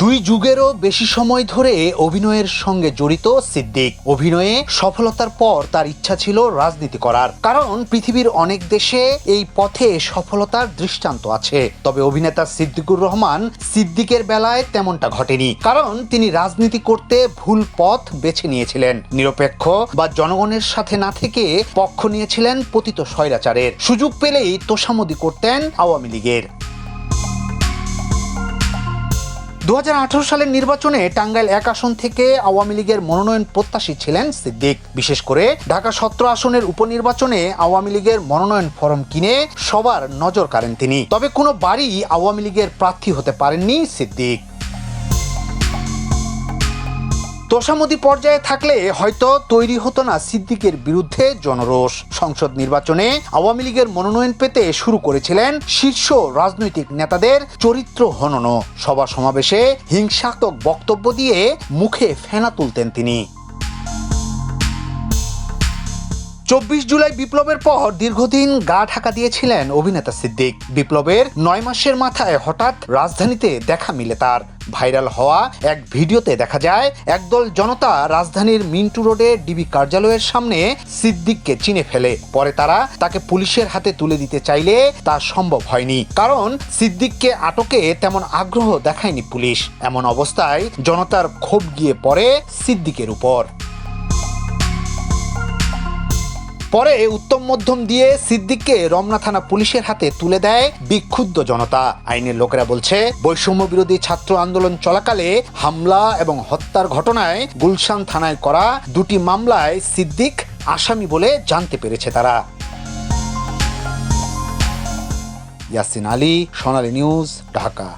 দুই যুগেরও বেশি সময় ধরে অভিনয়ের সঙ্গে জড়িত সিদ্দিক। অভিনয়ে সফলতার পর তার ইচ্ছা ছিল রাজনীতি করার। কারণ পৃথিবীর অনেক দেশে এই পথে সফলতার দৃষ্টান্ত আছে। তবে অভিনেতা সিদ্দিকুর রহমান সিদ্দিকের বেলায় তেমনটা ঘটেনি। কারণ তিনি রাজনীতি করতে ভুল পথ বেছে নিয়েছিলেন। নিরপেক্ষ বা জনগণের সাথে না থেকে পক্ষ নিয়েছিলেন পতিত স্বৈরাচারের। সুযোগ পেলেই তোষামদি করতেন আওয়ামী লীগের। দু হাজার আঠারো সালের নির্বাচনে টাঙ্গাইল এক আসন থেকে আওয়ামী লীগের মনোনয়ন প্রত্যাশী ছিলেন সিদ্দিক। বিশেষ করে ঢাকা সত্র আসনের উপনির্বাচনে আওয়ামী লীগের মনোনয়ন ফরম কিনে সবার নজর কাড়েন তিনি। তবে কোনো বাড়ি আওয়ামী লীগের প্রার্থী হতে পারেননি সিদ্দিক। তোষামদি পর্যায়ে থাকলে হয়তো তৈরি হতো না সিদ্দিকের বিরুদ্ধে জনরোষ। সংসদ নির্বাচনে আওয়ামী লীগের মনোনয়ন পেতে শুরু করেছিলেন শীর্ষ রাজনৈতিক নেতাদের চরিত্র হনন সভা সমাবেশে হিংসাত্মক বক্তব্য দিয়ে মুখে ফেনা তুলতেন তিনি। চব্বিশ জুলাই বিপ্লবের পর দীর্ঘদিন গা ঢাকা দিয়েছিলেন অভিনেতা সিদ্দিক। বিপ্লবের নয় মাসের মাথায় হঠাৎ রাজধানীতে দেখা মিলে তার। ভাইরাল হওয়া এক ভিডিওতে দেখা যায়, একদল জনতা রাজধানীর মিন্টু রোডে ডিবি কার্যালয়ের সামনে সিদ্দিককে চিনে ফেলে। পরে তারা তাকে পুলিশের হাতে তুলে দিতে চাইলে তা সম্ভব হয়নি। কারণ সিদ্দিককে আটকে তেমন আগ্রহ দেখায়নি পুলিশ। এমন অবস্থায় জনতার ক্ষোভ গিয়ে পড়ে সিদ্দিকের উপর। পরে উত্তম মধ্যম দিয়ে সিদ্দিককে রমনা থানা পুলিশের হাতে তুলে দেয় বিক্ষুব্ধ জনতা। আইনের লোকেরা বলছে, বৈষম্য বিরোধী ছাত্র আন্দোলন চলাকালে হামলা এবং হত্যার ঘটনায় গুলশান থানায় করা দুটি মামলায় সিদ্দিক আসামি বলে জানতে পেরেছে তারা। ইয়াসিন আলী, সোনালী নিউজ, ঢাকা।